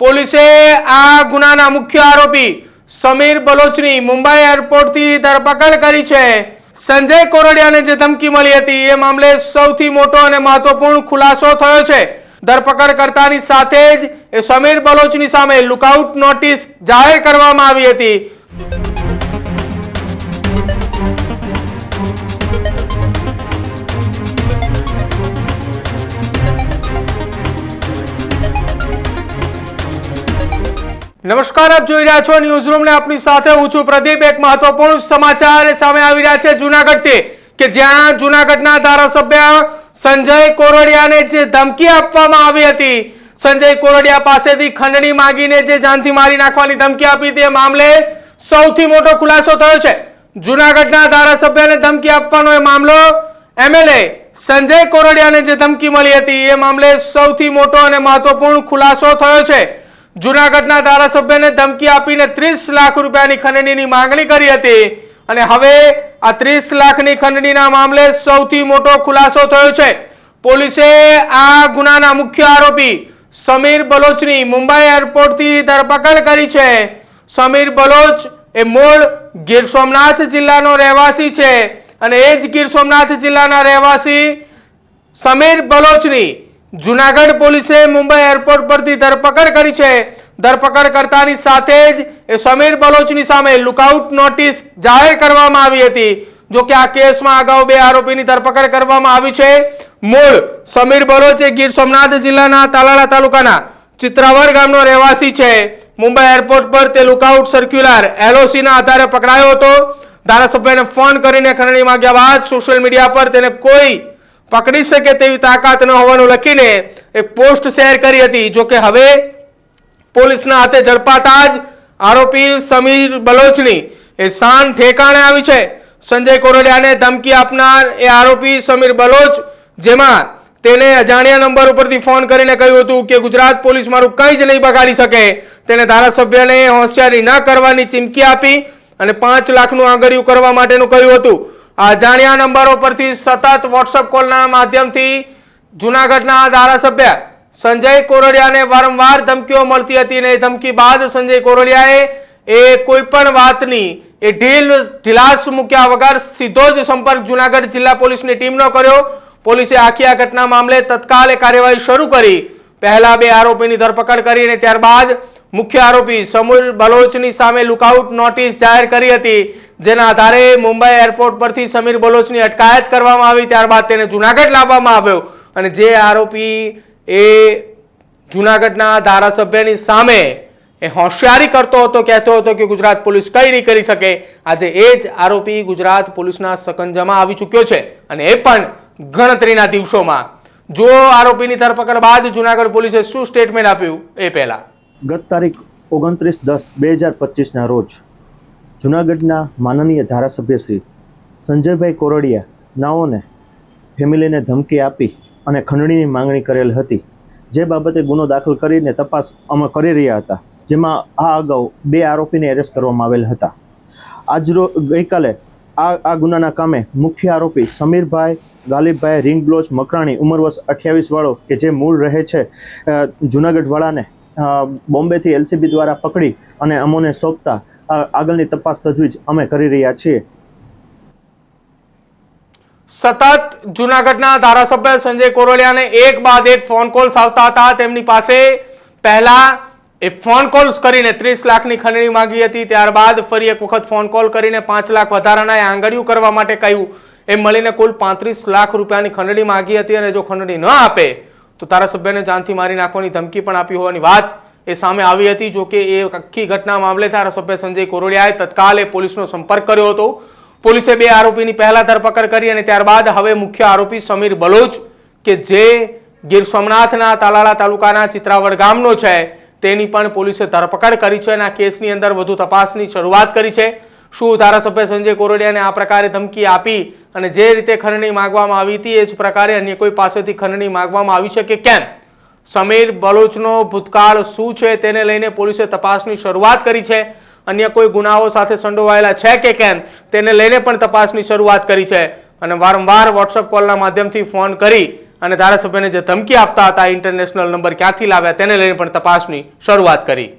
પોલીસે આ ગુનાના મુખ્ય આરોપી સમીર બલોચની મુંબઈ એરપોર્ટથી ધરપકડ કરી છે. સંજય કોરડિયાને જે ધમકી મળી હતી એ મામલે સૌથી મોટો અને મહત્વપૂર્ણ ખુલાસો થયો છે. ધરપકડ કરતાની સાથે જ એ સમીર બલોચની સામે લુકઆઉટ નોટિસ જાહેર કરવામાં આવી હતી. નમસ્કાર, આપ જોઈ રહ્યા છો ન્યૂઝ રૂમ ને આપની સાથે હું છું પ્રદીપ. એક મહત્વપૂર્ણ સમાચાર સામે આવી રહ્યા છે જુનાગઢથી કે જ્યાં જુનાગઢના ધારાસભ્ય સંજય કોરડિયાને જે ધમકી આપવામાં આવી હતી, સંજય કોરડિયા પાસેથી ખંડણી માંગીને જે જાનથી મારી નાખવાની ધમકી આપી તે મામલે સૌથી મોટો ખુલાસો થયો છે. જુનાગઢના ધારાસભ્યને ધમકી આપવાનો એ મામલો એમએલએ સંજય કોરડિયાને જે ધમકી મળી હતી, એ મામલે સૌથી મોટો અને મહત્વપૂર્ણ ખુલાસો થયો છે. જુનાગઢના ધારાસભ્યને ધમકી આપીને ત્રીસ લાખ રૂપિયાની ખંડણીની માંગણી કરી હતી. અને હવે આ ત્રીસ લાખની ખંડણીના મામલે સૌથી મોટો ખુલાસો થયો છે. પોલીસે આ ગુનાના મુખ્ય આરોપી સમીર બલોચની મુંબઈ એરપોર્ટથી ધરપકડ કરી છે. સમીર બલોચ એ મૂળ ગીર સોમનાથ જિલ્લાનો રહેવાસી છે. અને એ જ ગીર સોમનાથ જિલ્લાના રહેવાસી સમીર બલોચની જુનાગઢ પોલીસે મુંબઈ એરપોર્ટ પરથી ધરપકડ કરી છે. ધરપકડ કરતાની સાથે જ એ સમીર બલોચની સામે લુકઆઉટ નોટિસ જાહેર કરવામાં આવી હતી. જો કે આ કેસમાં અગાઉ બે આરોપીની ધરપકડ કરવામાં આવી છે. મૂળ સમીર બલોચ એ ગીર સોમનાથ જિલ્લાના તાલાળા તાલુકાના ચિત્રાવર ગામનો રહેવાસી છે. મુંબઈ એરપોર્ટ પર તે લુકઆઉટ સર્ક્યુલર એલઓસીના આધારે પકડાયો હતો. ધારાસભ્યને ફોન કરીને ખરણી માંગ્યા બાદ સોશિયલ મીડિયા પર તેને કોઈ પકડી શકે તેવી તાકાત ન હોવાનું લખીને એક પોસ્ટ શેર કરી હતી. જો કે હવે પોલીસના હાથે ઝડપાતા જ આરોપી સમીર બલોચની એ શાન ઠેકાણે આવી છે. સંજય કોરડિયાને ધમકી આપનાર એ આરોપી સમીર બલોચ, જેમાં તેને અજાણ્યા નંબર ઉપરથી ફોન કરીને કહ્યું હતું કે ગુજરાત પોલીસ મારું કંઈ જ નહીં બગાડી શકે. તેને ધારાસભ્યને હોશિયારી ન કરવાની ચીમકી આપી અને પાંચ લાખનું આંગળિયું કરવા માટેનું કહ્યું હતું. અજાણ્યા નંબરો પરથી સતત વોટ્સઅપ કોલના માધ્યમથી જુનાગઢના ધારાસભ્ય સંજય કોરડિયાને વારંવાર ધમકીઓ મળતી હતી અને ધમકી બાદ સંજય કોરડિયાએ એ કોઈ પણ વાતની, એ ઢીલ, ઢીલાસ મૂક્યા વગર સીધો જ સંપર્ક જુનાગઢ જિલ્લા પોલીસની ટીમનો કર્યો. પોલીસે આખી આ ઘટના મામલે તત્કાલ કાર્યવાહી શરૂ કરી. પહેલા બે આરોપીની ધરપકડ કરી અને ત્યારબાદ મુખ્ય આરોપી સમુર બલોચની સામે લુકઆઉટ નોટિસ જાહેર કરી હતી. જેના આધારે મુંબઈ એરપોર્ટ પરથી સમીર બલોચની અટકાયત કરવામાં આવી. ત્યારબાદ તેને જુનાગઢ લાવવામાં આવ્યો. અને જે આરોપી એ જુનાગઢના ધારાસભ્યની સામે એ હોશિયારી કરતો હતો, કહેતો હતો કે ગુજરાત પોલીસ કંઈ નહીં કરી શકે. આજે એ જ આરોપી ગુજરાત પોલીસના સકંજામાં આવી ચૂક્યો છે અને એ પણ ગણતરીના દિવસોમાં. જો આરોપીની ધરપકડ બાદ જુનાગઢ પોલીસે શું સ્ટેટમેન્ટ આપ્યું એ પહેલા. ગત તારીખ ઓગણત્રીસ દસ બે હજાર પચીસના રોજ જુનાગઢના માનનીય ધારાસભ્ય શ્રી સંજયભાઈ કોરડિયા નાઓને ફેમિલીને ધમકી આપી અને ખંડણીની માંગણી કરેલ હતી. જે બાબતે ગુનો દાખલ કરીને તપાસ અમે કરી રહ્યા હતા, જેમાં આ અગાઉ બે આરોપીને એરેસ્ટ કરવામાં આવેલ હતા. આજરો ગઈકાલે આ આ ગુનાના કામે મુખ્ય આરોપી સમીરભાઈ ગાલિબભાઈ રિંગ બ્લોચ મકરાણી ઉંમર વર્ષ અઠ્યાવીસ વાળો, કે જે મૂળ રહે છે જૂનાગઢવાળાને બોમ્બેથી એલસીબી દ્વારા પકડી અને અમોને સોંપતા આગળની તપાસ તજવીજ અમે કરી રહ્યા છીએ. સતત જુનાગઢના ધારાસભ્ય સંજય કોરડિયાને એક બાદ એક ફોન કોલ્સ આવતા હતા. તેમની પાસે પહેલા એ ફોન કોલ્સ કરીને ત્રીસ લાખની ખંડણી માંગી હતી. ત્યારબાદ ફરી એક વખત ફોન કોલ કરીને પાંચ લાખ વધારાના આંગળીઓ કરવા માટે કહ્યું. એમ મળીને કુલ પાંત્રીસ લાખ રૂપિયાની ખંડણી માંગી હતી અને જો ખંડણી ન આપે તો ધારાસભ્યને જાનથી મારી નાખવાની ધમકી પણ આપી હોવાની વાત એ સામે આવી હતી. જોકે એ આખી ઘટના મામલે ધારાસભ્ય સંજય કોરડિયાએ તત્કાલ પોલીસનો સંપર્ક કર્યો હતો. પોલીસે બે આરોપીની પહેલા ધરપકડ કરી અને ત્યારબાદ હવે મુખ્ય આરોપી સમીર બલોચ, કે જે ગીર સોમનાથના તાલાળા તાલુકાના ચિત્રાવડ ગામનો છે, તેની પણ પોલીસે ધરપકડ કરી છે અને આ કેસની અંદર વધુ તપાસની શરૂઆત કરી છે. શું ધારાસભ્ય સંજય કોરડિયાને આ પ્રકારે ધમકી આપી અને જે રીતે ખંડણી માગવામાં આવી હતી એ જ પ્રકારે અન્ય કોઈ પાસેથી ખંડણી માગવામાં આવી છે કે કેમ? સમીર બલોચનો ભૂતકાળ શું છે તેને લઈને પોલીસે તપાસની શરૂઆત કરી છે. અન્ય કોઈ ગુનાઓ સાથે સંડોવાયેલા છે કે કેમ તેને લઈને પણ તપાસની શરૂઆત કરી છે. અને વારંવાર વોટ્સઅપ કોલના માધ્યમથી ફોન કરી અને ધારાસભ્યને જે ધમકી આપતા હતા, ઇન્ટરનેશનલ નંબર ક્યાંથી લાવ્યા તેને લઈને પણ તપાસની શરૂઆત કરી.